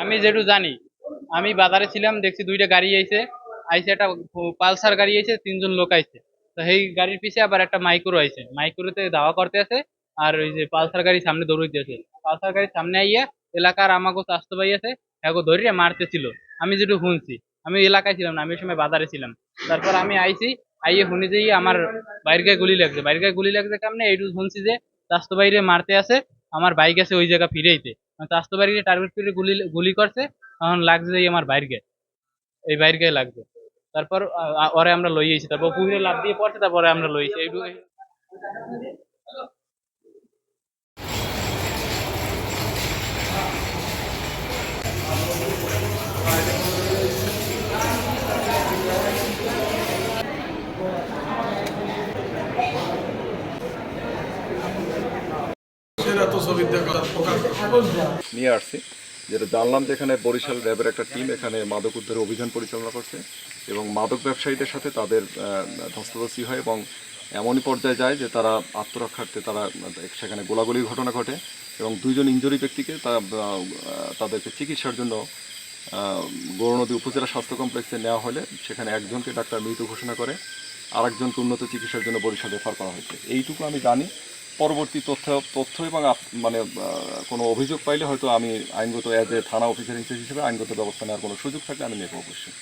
আমি যেটু জানি, আমি বাজারে ছিলাম, দেখছি দুইটা গাড়ি আইছে আইছে একটা পালসার গাড়ি আইছে, তিনজন লোক আইছে। তো সেই গাড়ির পিছে আবার একটা মাইক্রো আইছে। মাইক্রোতে দাওয়া করতে আছে আর ওই যে পালসার গাড়ি সামনে দৌড়াইতে আছে পালসার গাড়ির সামনে আইয়া এলাকার আমাকে চাষতো ভাই আছে হ্যাঁ ধরিয়া মারতেছিল। আমি যেটু শুনছি, আমি এলাকায় ছিলাম না, আমি ওই সময় বাজারে ছিলাম। তারপর আমি আইছি, আইয়ে শুনি যে আমার বাইরের গায়ে গুলি লাগছে। বাইরের গায়ে গুলি লাগছে কেমনে? এইটু শুনছি যে চাষতো বাইরে মারতে আছে, আমার বাইক আছে ওই জায়গা ফিরেইতে চাষতো বাইরে টার্গেট করে গুলি গুলি করছে, তখন লাগছে যে আমার বাইর গায়ে। এই বাইর গায়ে লাগছে। তারপর ওরে আমরা লই আইছি। তারপর পুকুরে লাভ দিয়ে পড়ছে তারপরে আমরা লইছি এইটু সেটা তো ছবি দেখা প্রকাশ নিয়ে আসছি। যেটা জানলাম যে এখানে বরিশাল র্যাবের একটা টিম এখানে মাদক উদ্ধারে অভিযান পরিচালনা করছে এবং মাদক ব্যবসায়ীদের সাথে তাদের ধস্তাধস্তি হয় এবং এমনই পর্যায়ে যায় যে তারা আত্মরক্ষার্থে তারা, সেখানে গোলাগুলির ঘটনা ঘটে এবং দুইজন ইঞ্জুরি ব্যক্তিকে তা তাদেরকে চিকিৎসার জন্য গৌরনদী উপজেলা স্বাস্থ্য কমপ্লেক্সে নেওয়া হলে সেখানে একজনকে ডাক্তার মৃত ঘোষণা করে আরেকজনকে উন্নত চিকিৎসার জন্য বরিশাল রেফার করা হয়েছে। এইটুকু আমি জানি। পরবর্তী তথ্য তথ্য এবং মানে কোনো অভিযোগ পাইলে হয়তো আমি আইনগত অ্যাজ এ থানা অফিসার হিসেবে আইনগত ব্যবস্থা নেওয়ার কোনো সুযোগ থাকলে আমি নেব অবশ্যই।